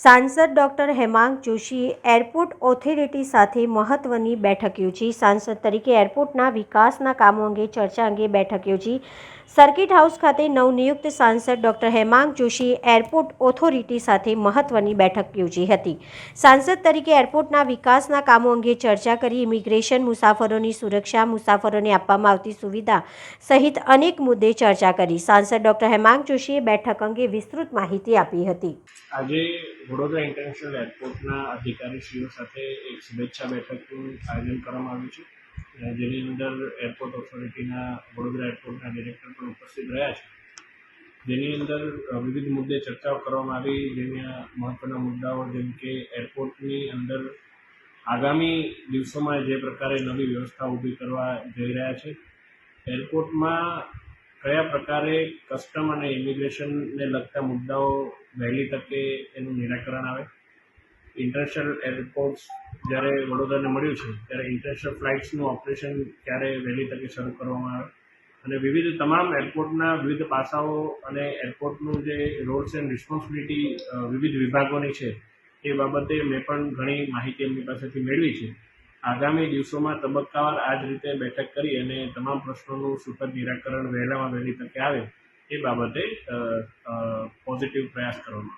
સાંસદ ડૉક્ટર હેમાંગ જોશીએ airport authority સાથે મહત્વની બેઠક યોજી. સાંસદ તરીકે એરપોર્ટના વિકાસના કામો અંગે ચર્ચા અંગે બેઠક યોજી. સર્કિટ હાઉસ ખાતે નવનિયુક્ત સાંસદ ડૉક્ટર હેમાંગ જોશીએ એરપોર્ટ ઓથોરિટી સાથે મહત્વની બેઠક યોજી હતી. સાંસદ તરીકે એરપોર્ટના વિકાસના કામો અંગે ચર્ચા કરી ઇમિગ્રેશન મુસાફરોની સુરક્ષા, મુસાફરોને આપવામાં આવતી સુવિધા સહિત અનેક મુદ્દે ચર્ચા કરી. સાંસદ ડૉક્ટર હેમાંગ જોશીએ બેઠક અંગે વિસ્તૃત માહિતી આપી હતી. આજે વડોદરા ઇન્ટરનેશનલ એરપોર્ટના અધિકારીશ્રીઓ સાથે એક શુભેચ્છા બેઠકનું આયોજન કરવામાં આવ્યું છે. જેની અંદર એરપોર્ટ ઓથોરિટીના, વડોદરા એરપોર્ટના ડિરેક્ટર પણ ઉપસ્થિત રહ્યા છે. જેની અંદર વિવિધ મુદ્દે ચર્ચાઓ કરવામાં આવી, જેના મહત્ત્વના મુદ્દાઓ જેમ કે એરપોર્ટની અંદર આગામી દિવસોમાં જે પ્રકારે નવી વ્યવસ્થા ઊભી કરવા જઈ રહ્યા છે, એરપોર્ટમાં કયા પ્રકારે કસ્ટમ અને ઇમિગ્રેશનને લગતા મુદ્દાઓ વહેલી તકે એનું નિરાકરણ આવે. ઇન્ટરનેશનલ એરપોર્ટ્સ જ્યારે વડોદરાને મળ્યું છે, ત્યારે ઇન્ટરનેશનલ ફ્લાઇટ્સનું ઓપરેશન ક્યારે વહેલી તકે શરૂ કરવામાં આવે. અને વિવિધ તમામ એરપોર્ટના વિવિધ પાસાઓ અને એરપોર્ટનું જે રોલ્સ એન્ડ રિસ્પોન્સિબિલિટી વિવિધ વિભાગોની છે, એ બાબતે મેં પણ ઘણી માહિતી એમની પાસેથી મેળવી છે. આગામી દિવસોમાં તબક્કાવાર આ જ રીતે બેઠક કરી અને તમામ પ્રશ્નોનું સુખદ નિરાકરણ વહેલામાં વહેલી તકે આવે, એ બાબતે positive reaction.